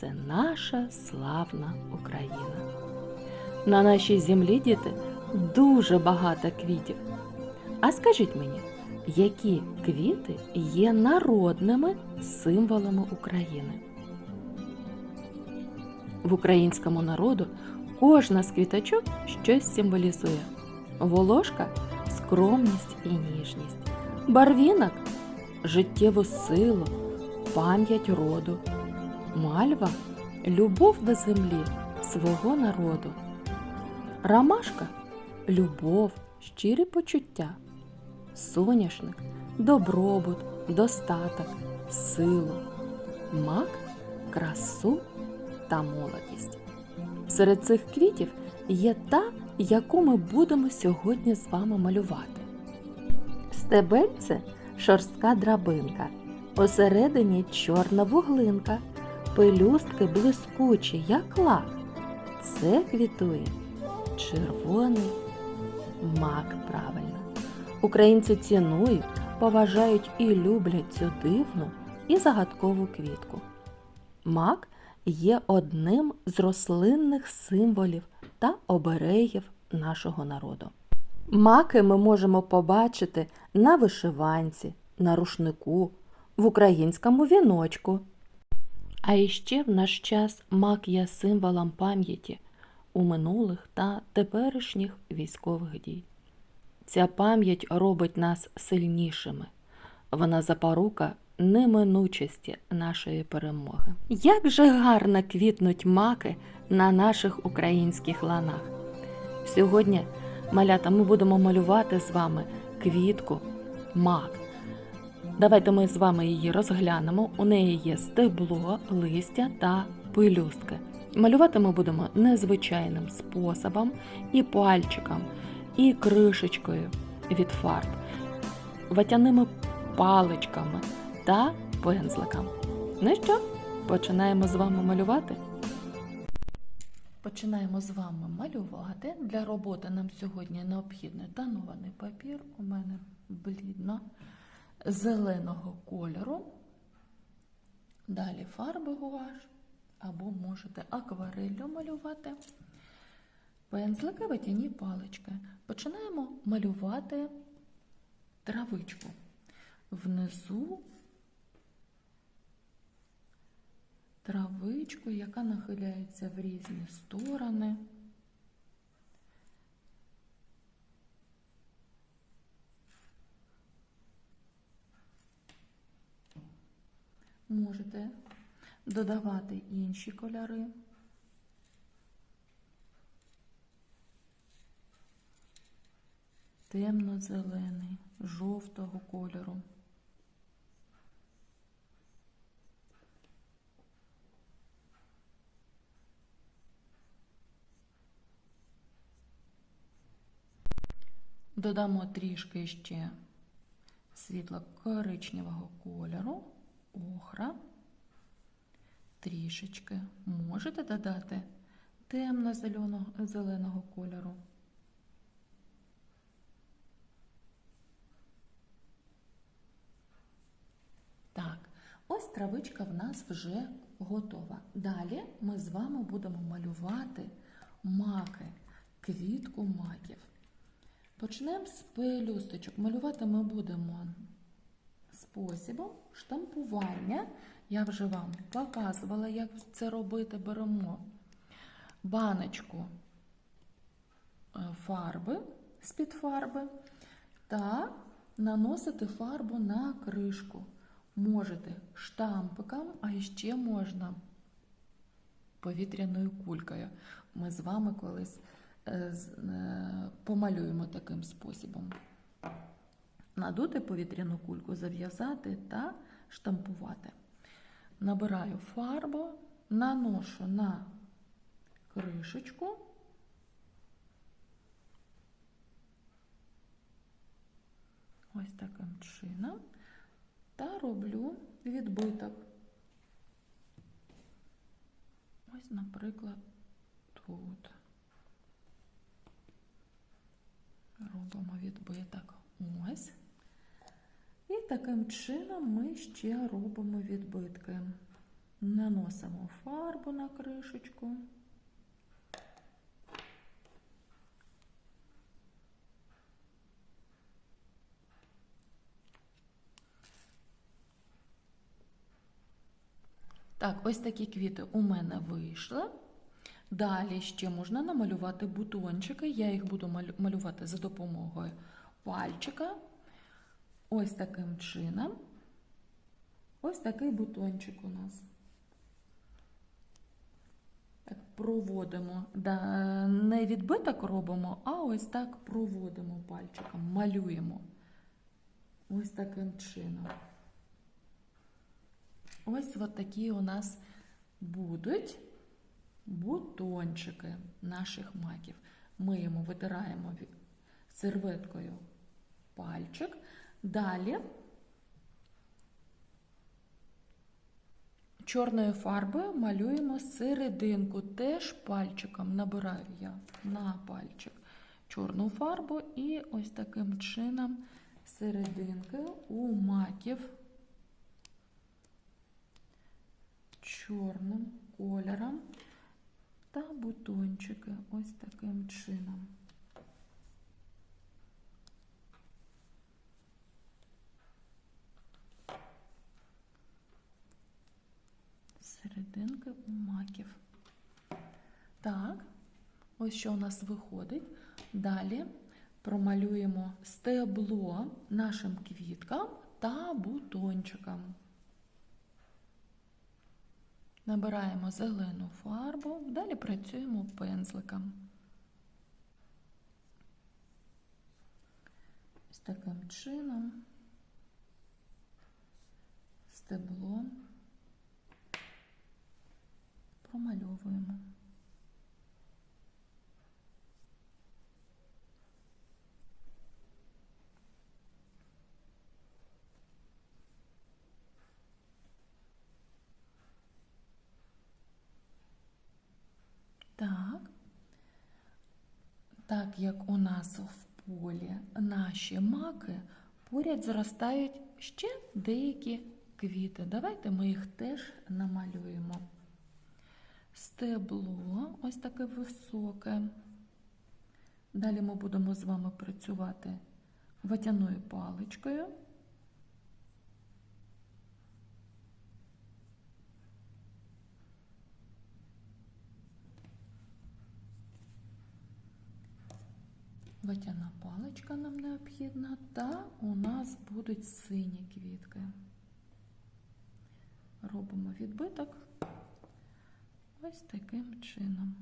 Це наша славна Україна. На нашій землі, діти, дуже багато квітів. А скажіть мені, які квіти є народними символами України? В українському народу кожна з квіточок щось символізує. Волошка скромність і ніжність, барвінок життєву силу, пам'ять роду, мальва любов до землі, свого народу, ромашка любов, щирі почуття, соняшник добробут, достаток, силу, мак красу та молодість. Серед цих квітів є та, яку ми будемо сьогодні з вами малювати. Стебельце шорстка драбинка, посередині чорна вуглинка, пелюстки блискучі, як лак. Це квітує червоний мак правильно. Українці цінують, поважають і люблять цю дивну і загадкову квітку. Мак є одним з рослинних символів та оберегів нашого народу. Маки ми можемо побачити на вишиванці, на рушнику, в українському віночку. А іще в наш час мак є символом пам'яті у минулих та теперішніх військових дій. Ця пам'ять робить нас сильнішими. Вона запорука неминучості нашої перемоги. Як же гарно квітнуть маки на наших українських ланах. Сьогодні, малята, ми будемо малювати з вами квітку мак. Давайте ми з вами її розглянемо. У неї є стебло, листя та пелюстки. Малювати ми будемо незвичайним способом і пальчиком, і кришечкою від фарб, ватяними паличками та пензликом. Ну що, починаємо з вами малювати? Починаємо з вами малювати. Для роботи нам сьогодні необхідний тонований папір. У мене блідно зеленого кольору. Далі фарби гуаш, або можете аквареллю малювати. Пензлики, ватяні палички. Починаємо малювати травичку. Внизу травичку, яка нахиляється в різні сторони. Можете додавати інші кольори. Темно-зелений, жовтого кольору. Додамо трішки ще світло-коричневого кольору, охра, трішечки. Можете додати темно-зеленого кольору. Так, ось травичка в нас вже готова. Далі ми з вами будемо малювати маки, квітку маків. Почнемо з пелюсточок. Малювати ми будемо способом штампування. Я вже вам показувала, як це робити. Беремо баночку е, фарби з-під фарби та наносити фарбу на кришку. Можете штампиком, а ще можна повітряною кулькою. Ми з вами колись е, помалюємо таким способом. Надути повітряну кульку, зав'язати та штампувати. Набираю фарбу, наношу на кришечку. Ось таким чином. Та роблю відбиток. Ось, наприклад, тут. Робимо відбиток. Таким чином ми ще робимо відбитки. Наносимо фарбу на кришечку. Так, ось такі квіти у мене вийшли. Далі ще можна намалювати бутончики. Я їх буду малювати за допомогою пальчика. Ось таким чином. Ось такий бутончик у нас. Так, проводимо. Да, не відбиток робимо, а ось так проводимо пальчиком, малюємо. Ось таким чином. Ось от такі у нас будуть бутончики наших маків. Ми йому витираємо серветкою пальчик. Далі чорною фарбою малюємо серединку. Теж пальчиком набираю я на пальчик чорну фарбу і ось таким чином серединки у маків чорним кольором та бутончики ось таким чином. Серединки у маків. Так, ось що у нас виходить. Далі промалюємо стебло нашим квіткам та бутончикам. Набираємо зелену фарбу, далі працюємо пензликом. Ось таким чином стебло промальовуємо. Так. Так як у нас в полі наші маки, поряд зростають ще деякі квіти. Давайте ми їх теж намалюємо. Стебло ось таке високе. Далі ми будемо з вами працювати ватяною паличкою. Ватяна паличка нам необхідна, та у нас будуть сині квітки. Робимо відбиток ось таким чином.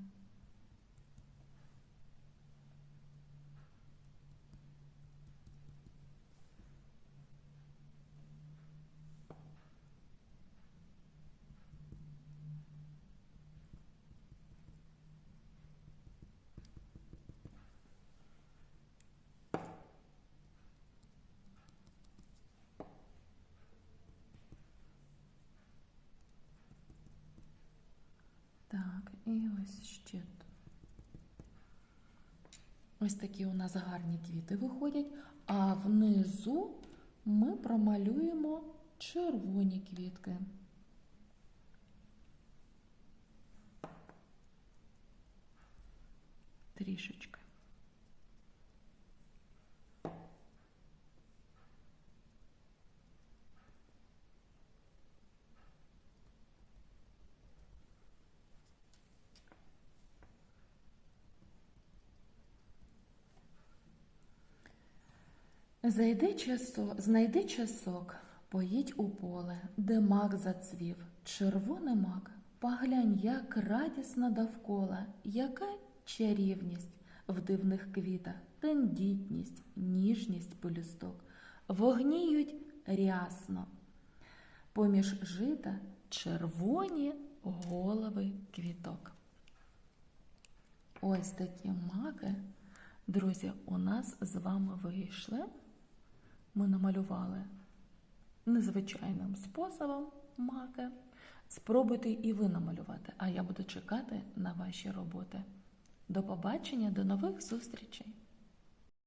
Так, і ось ще. Ось такі у нас гарні квіти виходять, а внизу ми промалюємо червоні квітки. Трішечки. Зайди часок, знайди часок, поїдь у поле, де мак зацвів, червоний мак, поглянь, як радісно довкола, яка чарівність в дивних квітах, тендітність, ніжність пелюсток, вогніють рясно. поміж жита червоні голови квіток. Ось такі маки, друзі, у нас з вами вийшли. Ми намалювали незвичайним способом маки. Спробуйте і ви намалювати, а я буду чекати на ваші роботи. До побачення, до нових зустрічей!